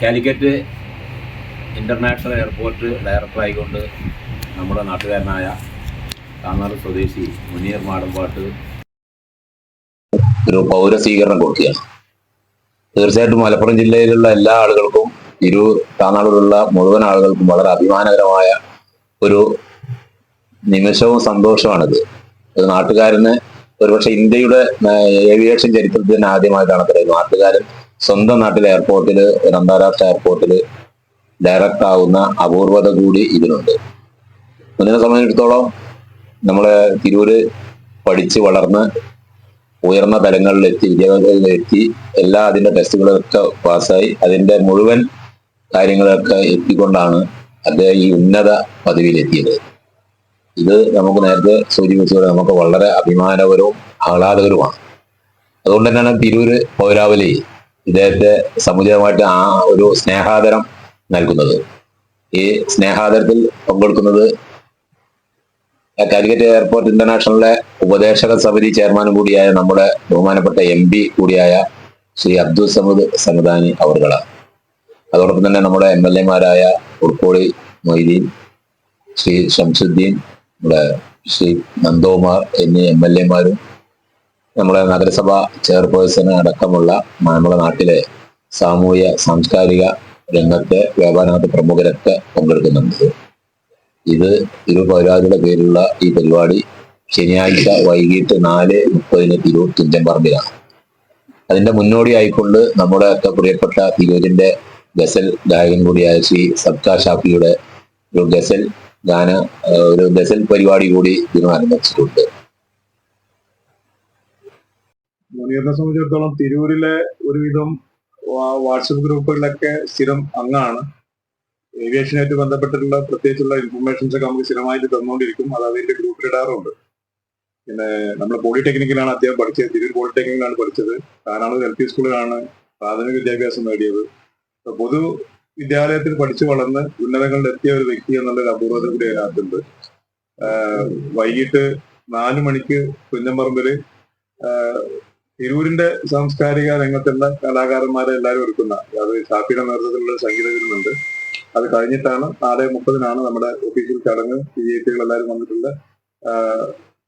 Calicut international airport ഡയറക്ടറായിക്കൊണ്ട് നമ്മുടെ നാട്ടുകാരനായ താന്നാറ് സ്വദേശി മുനീർ മാടമ്പാട്ട്. ഒരു പൗരസ്വീകരണം കൊടുക്കുകയാണ്. തീർച്ചയായിട്ടും മലപ്പുറം ജില്ലയിലുള്ള എല്ലാ ആളുകൾക്കും ഇരു താന്നാളിലുള്ള മുഴുവൻ ആളുകൾക്കും വളരെ അഭിമാനകരമായ ഒരു നിമിഷവും സന്തോഷമാണിത്. ഒരു നാട്ടുകാരന് ഒരുപക്ഷെ ഇന്ത്യയുടെ ഏവിയേഷൻ ചരിത്രത്തിൽ തന്നെ ആദ്യമായിട്ടാണ് പറയുന്നത്. നാട്ടുകാരൻ സ്വന്തം നാട്ടിലെ എയർപോർട്ടിൽ ഒരു അന്താരാഷ്ട്ര എയർപോർട്ടിൽ ഡയറക്റ്റ് ആവുന്ന അപൂർവത കൂടി ഇതിനുണ്ട്. മുന്നിനെ സംബന്ധിച്ചിടത്തോളം നമ്മളെ തിരൂര് പഠിച്ച് വളർന്ന് ഉയർന്ന തലങ്ങളിൽ തലങ്ങളിലെത്തി വിദ്യാഭ്യാസത്തിലെത്തി എല്ലാ അതിന്റെ ടെസ്റ്റുകളൊക്കെ പാസ്സായി അതിന്റെ മുഴുവൻ കാര്യങ്ങളൊക്കെ എത്തിക്കൊണ്ടാണ് അദ്ദേഹം ഈ ഉന്നത പദവിയിലെത്തിയത്. ഇത് നമുക്ക് നേരത്തെ സൂചിപ്പിച്ചത് നമുക്ക് വളരെ അഭിമാനകരവും ആഹ്ലാദകരവുമാണ്. അതുകൊണ്ട് തന്നെയാണ് തിരൂര് പൗരാവലി. ഇദ്ദേഹത്തെ സമുചിതമായിട്ട് ആ ഒരു സ്നേഹാദരം നൽകുന്നത്. ഈ സ്നേഹാദരത്തിൽ പങ്കെടുക്കുന്നത് കാലിക്കറ്റ് എയർപോർട്ട് ഇന്റർനാഷണലിലെ ഉപദേശക സമിതി ചെയർമാനും കൂടിയായ നമ്മുടെ ബഹുമാനപ്പെട്ട എം പി കൂടിയായ ശ്രീ അബ്ദുൽ സമദ് സമദാനി അവർകളാണ്. അതോടൊപ്പം തന്നെ നമ്മുടെ എം എൽ എമാരായ ഉൾക്കോളി മൊയ്തീൻ ശ്രീ ഷംസുദ്ദീൻ നമ്മുടെ ശ്രീ നന്ദോമാർ എന്നീ എം എൽ എമാരും നമ്മുടെ നഗരസഭ ചെയർപേഴ്സൺ അടക്കമുള്ള നമ്മുടെ നാട്ടിലെ സാമൂഹ്യ സാംസ്കാരിക രംഗത്തെ വ്യാപാരത്തെ പ്രമുഖരൊക്കെ പങ്കെടുക്കുന്നുണ്ട്. ഇത് ഇരു പൗരാതിയുടെ പേരിലുള്ള ഈ പരിപാടി ശനിയാഴ്ച വൈകിട്ട് നാല് മുപ്പതിന് തിരൂർ തുഞ്ചൻപറമ്പിലാണ് അതിന്റെ മുന്നോടിയായിക്കൊണ്ട് നമ്മുടെ ഒക്കെ പ്രിയപ്പെട്ട തിരൂരിന്റെ ഗസൽ ഗായകൻ കൂടിയായ ശ്രീ സബ്കാ ഷാഫിയുടെ ഒരു ഗസൽ ഗാന ഒരു ഗസൽ പരിപാടി കൂടി ഇതിന് അനുവദിച്ചിട്ടുണ്ട് മുനീറിനെ സംബന്ധിച്ചിടത്തോളം തിരൂരിലെ ഒരുവിധം വാട്സപ്പ് ഗ്രൂപ്പുകളിലൊക്കെ സ്ഥിരം അംഗമാണ്. ഏവിയേഷനായിട്ട് ബന്ധപ്പെട്ടിട്ടുള്ള പ്രത്യേകിച്ചുള്ള ഇൻഫർമേഷൻസ് ഒക്കെ നമുക്ക് സ്ഥിരമായിട്ട് തന്നുകൊണ്ടിരിക്കും. അത് അതിന്റെ ഗ്രൂപ്പിൽ ഇടാറുണ്ട്. പിന്നെ നമ്മൾ പോളിടെക്നിക്കിലാണ് അദ്ദേഹം പഠിച്ചത്. തിരൂർ പോളിടെക്നിക്കിലാണ് പഠിച്ചത്. താനാണ് എൽ പി സ്കൂളിലാണ് പ്രാഥമിക വിദ്യാഭ്യാസം നേടിയത്. പൊതു വിദ്യാലയത്തിൽ പഠിച്ചു വളർന്ന് ഉന്നതങ്ങളിൽ എത്തിയ ഒരു വ്യക്തി എന്നുള്ളൊരു അപൂർവത കൂടി അതിനകത്തുണ്ട് വൈകിട്ട് നാലു മണിക്ക് കുഞ്ഞമ്പറമ്പിൽ തിരൂരിന്റെ സാംസ്കാരിക രംഗത്തുള്ള കലാകാരന്മാരെ എല്ലാവരും ഒരുക്കുന്ന അത് ഷാഫിയുടെ നേതൃത്വത്തിലുള്ള സംഗീത വരുന്നുണ്ട് അത് കഴിഞ്ഞിട്ടാണ് നാല് മുപ്പതിനാണ് നമ്മുടെ ഒഫീഷ്യൽ ചടങ്ങ്. പി ഐ ടികൾ എല്ലാവരും വന്നിട്ടുള്ള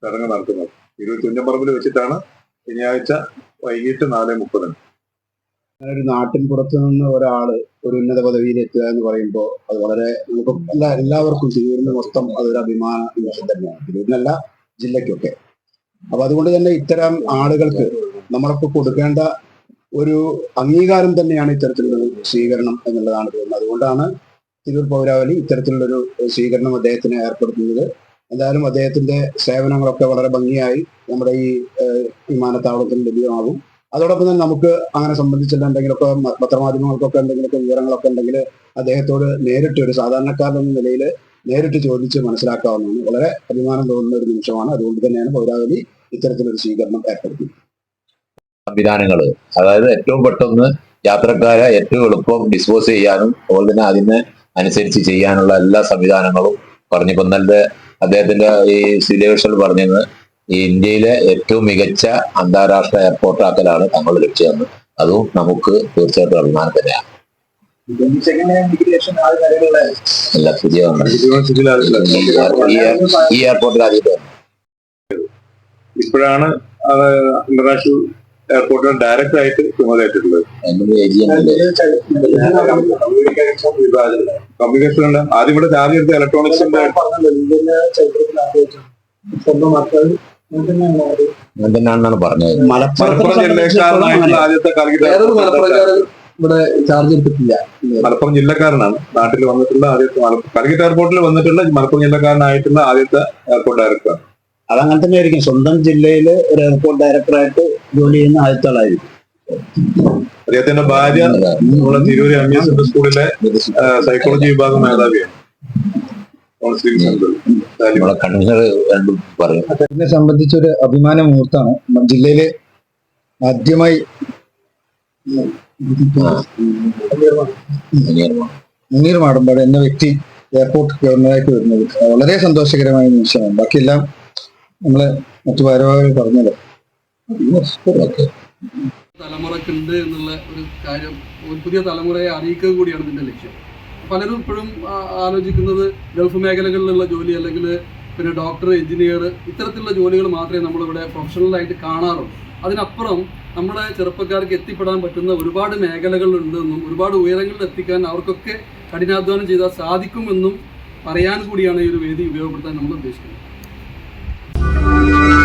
ചടങ്ങ് നടത്തുന്നത്. തിരൂർ തുഞ്ചമ്പറമ്പിൽ വെച്ചിട്ടാണ് ശനിയാഴ്ച വൈകിട്ട് നാല് മുപ്പതിന്. ഒരു നാട്ടിൻ പുറത്ത് നിന്ന് ഒരാൾ ഒരു ഉന്നത പദവിയിൽ എത്തുക എന്ന് പറയുമ്പോൾ അത് വളരെ നമുക്ക് എല്ലാ എല്ലാവർക്കും തിരൂരിന് മൊത്തം അതൊരു അഭിമാന നിമിഷം തന്നെയാണ്. തിരൂരിനല്ല ജില്ലയ്ക്കൊക്കെ. അപ്പൊ അതുകൊണ്ട് തന്നെ ഇത്തരം ആളുകൾക്ക് നമ്മളിപ്പോൾ കൊടുക്കേണ്ട ഒരു അംഗീകാരം തന്നെയാണ് ഇത്തരത്തിലുള്ള സ്വീകരണം എന്നുള്ളതാണ് തോന്നുന്നത്. അതുകൊണ്ടാണ് തിരൂർ പൗരാവലി ഇത്തരത്തിലുള്ളൊരു സ്വീകരണം അദ്ദേഹത്തിന് ഏർപ്പെടുത്തുന്നത്. എന്തായാലും അദ്ദേഹത്തിന്റെ സേവനങ്ങളൊക്കെ വളരെ ഭംഗിയായി നമ്മുടെ ഈ വിമാനത്താവളത്തിന് ലഭ്യമാകും. അതോടൊപ്പം തന്നെ നമുക്ക് അങ്ങനെ സംബന്ധിച്ചുള്ള എന്തെങ്കിലുമൊക്കെ പത്രമാധ്യമങ്ങൾക്കൊക്കെ എന്തെങ്കിലുമൊക്കെ വിവരങ്ങളൊക്കെ ഉണ്ടെങ്കിൽ അദ്ദേഹത്തോട് നേരിട്ട് ഒരു സാധാരണക്കാരൻ എന്ന നിലയിൽ നേരിട്ട് ചോദിച്ച് മനസ്സിലാക്കാവുന്നതാണ്. വളരെ അഭിമാനം തോന്നുന്ന ഒരു നിമിഷമാണ്. അതുകൊണ്ട് തന്നെയാണ് പൗരാവലി ഇത്തരത്തിലൊരു സ്വീകരണം ഏർപ്പെടുത്തി സംവിധാനങ്ങൾ അതായത് ഏറ്റവും പെട്ടെന്ന് യാത്രക്കാരെ ഏറ്റവും എളുപ്പം ഡിസ്പോസ് ചെയ്യാനും അതുപോലെ തന്നെ അതിന് അനുസരിച്ച് ചെയ്യാനുള്ള എല്ലാ സംവിധാനങ്ങളും പറഞ്ഞു കൊന്നലത്തെ അദ്ദേഹത്തിന്റെ ഈ സിലേഴ്സൽ പറഞ്ഞത് ഈ ഇന്ത്യയിലെ ഏറ്റവും മികച്ച അന്താരാഷ്ട്ര എയർപോർട്ട് ആക്കലാണ് തങ്ങളുടെ ലക്ഷ്യമെന്ന് അതും നമുക്ക് തീർച്ചയായിട്ടും അഭിമാനം തന്നെയാണ്. പുതിയ ഈ ഇപ്പോഴാണ് അത് എയർപോർട്ടിൽ ഡയറക്റ്റ് ആയിട്ട് ഏജ് കമ്മ്യൂണിക്കേഷൻ ഉണ്ട്. ആദ്യം ഇവിടെ ചാർജ് എടുത്ത ഇലക്ട്രോണിക്സിന്റെ അങ്ങനെ തന്നെയാണെന്നാണ് പറഞ്ഞത്. മലപ്പുറം ജില്ലക്കാരനായിട്ടുള്ള ആദ്യത്തെ കാലിക്കറ്റ് ഇവിടെ ചാർജ് എടുത്തിട്ടില്ല. മലപ്പുറം ജില്ലക്കാരനാണ്. നാട്ടിൽ വന്നിട്ടുള്ള ആദ്യത്തെ കാലിക്കറ്റ് എയർപോർട്ടിൽ വന്നിട്ടുള്ള മലപ്പുറം ജില്ലക്കാരനായിട്ടുള്ള ആദ്യത്തെ എയർപോർട്ട് ഡയറക്ടർ അതങ്ങനെ തന്നെ ആയിരിക്കും സ്വന്തം ജില്ലയിൽ ഒരു എയർപോർട്ട് ഡയറക്ടറായിട്ട് ജോലി ചെയ്യുന്ന ആദ്യത്തെ ആളായിരിക്കും അദ്ദേഹത്തിന്റെ ഭാര്യ നമ്മുടെ തിരൂര് എം എസ് എന്റെ സ്കൂളിലെ സൈക്കോളജി വിഭാഗം മേധാവിയാണ്. രണ്ടും സംബന്ധിച്ച് ഒരു അഭിമാന മുഹൂർത്താണ് ജില്ലയിലെ ആദ്യമായി മുനീർ മാടമ്പാട് എന്ന വ്യക്തി എയർപോർട്ട് ഗവർണറായിട്ട് വരുന്നത് വളരെ സന്തോഷകരമായ നിമിഷമാണ്. ബാക്കിയെല്ലാം നമ്മൾ മറ്റു ഭാരവാഹികൾ പറഞ്ഞത് തലമുറക്കുണ്ട് എന്നുള്ള ഒരു കാര്യം ഒരു പുതിയ തലമുറയെ അറിയിക്കുക കൂടിയാണ് ഇതിന്റെ ലക്ഷ്യം. പലരും ഇപ്പോഴും ആലോചിക്കുന്നത് ഗൾഫ് മേഖലകളിലുള്ള ജോലി അല്ലെങ്കിൽ പിന്നെ ഡോക്ടർ എഞ്ചിനീയർ ഇത്തരത്തിലുള്ള ജോലികൾ മാത്രമേ നമ്മളിവിടെ പ്രൊഫഷണലായിട്ട് കാണാറുള്ളൂ. അതിനപ്പുറം നമ്മുടെ ചെറുപ്പക്കാർക്ക് എത്തിപ്പെടാൻ പറ്റുന്ന ഒരുപാട് മേഖലകളുണ്ടെന്നും ഒരുപാട് ഉയരങ്ങളിൽ എത്തിക്കാൻ അവർക്കൊക്കെ കഠിനാധ്വാനം ചെയ്താൽ സാധിക്കുമെന്നും പറയാൻ കൂടിയാണ് ഈ ഒരു വേദി ഉപയോഗപ്പെടുത്താൻ നമ്മൾ ഉദ്ദേശിക്കുന്നത്. you.